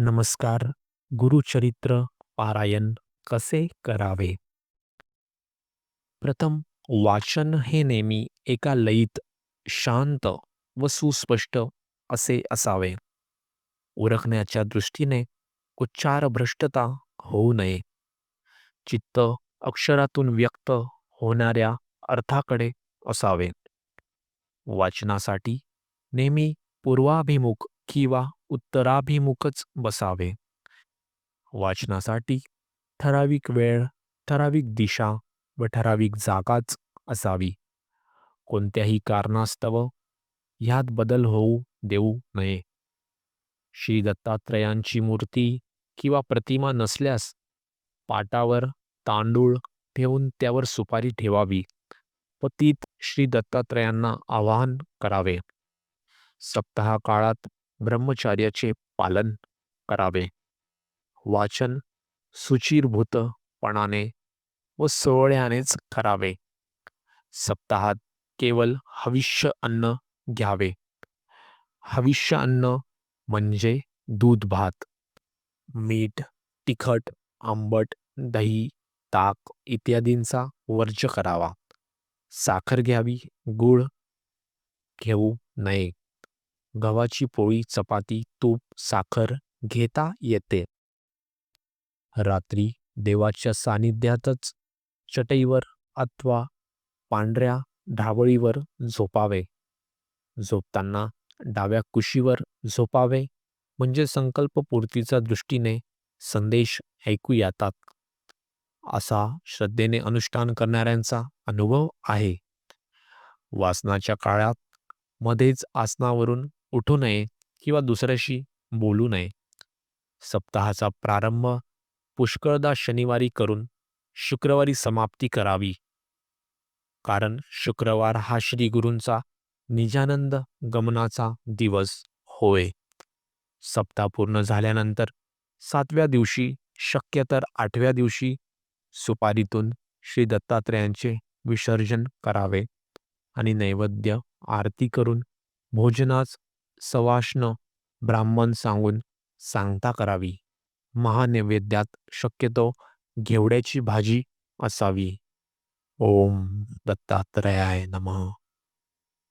नमस्कार गुरुचरित्र पारायण कसे करावे? प्रथम वाचन हे नेहमी एका लयीत शांत व सुस्पष्ट असे असावे. ओळखण्याच्या दृष्टीने उच्चारभ्रष्टता होऊ नये. चित्त अक्षरातून व्यक्त होणाऱ्या अर्थाकडे असावे. वाचनासाठी नेहमी पूर्वाभिमुख किंवा उत्तराभिमुखच बसावे. वाचनासाठी ठराविक वेळ ठराविक दिशा व ठराविक जागाच असावी. कोणत्याही कारणास्तव ह्यात बदल होऊ देऊ नये. श्री दत्तात्रयांची मूर्ती किंवा प्रतिमा नसल्यास पाटावर तांदूळ ठेवून त्यावर सुपारी ठेवावी. व तीत श्री दत्तात्रयांना आवाहन करावे. सप्ताह काळात ब्रह्मचार्याचे पालन करावे. वाचन सुचिरभूतपणाने व सोहळ्यानेच करावे. सप्ताहात केवळ हविष्य अन्न घ्यावे. हविष्य अन्न म्हणजे दूध भात मीठ तिखट आंबट दही ताक इत्यादींचा वर्ज करावा. साखर घ्यावी गूळ घेऊ नये. गव्हाची पोळी चपाती तूप साखर घेता येते. रात्री देवाच्या सानिध्यातच चटईवर अथवा पांढऱ्या ढावळीवर झोपावे. झोपताना डाव्या कुशीवर झोपावे म्हणजे संकल्पपूर्तीचा दृष्टीने संदेश ऐकू येतात. असा श्रद्धेने अनुष्ठान करणाऱ्यांचा अनुभव आहे. वाचनाच्या काळात मध्येच आसनावरून उठू नये किंवा दुसऱ्याशी बोलू नये. सप्ताहाचा प्रारंभ पुष्कळदा शनिवारी करून शुक्रवारी समाप्ती करावी. कारण शुक्रवार हा श्री गुरूंचा निजानंद गमनाचा दिवस होय. सप्ताह पूर्ण झाल्यानंतर सातव्या दिवशी शक्य तर आठव्या दिवशी सुपारीतून श्री दत्तात्रयांचे विसर्जन करावे आणि नैवेद्य आरती करून भोजनास सवाष्ण ब्राह्मण सांगून सांगता करावी. महानैवेद्यात शक्यतो घेवड्याची भाजी असावी. ओम दत्तात्रयाय नमः.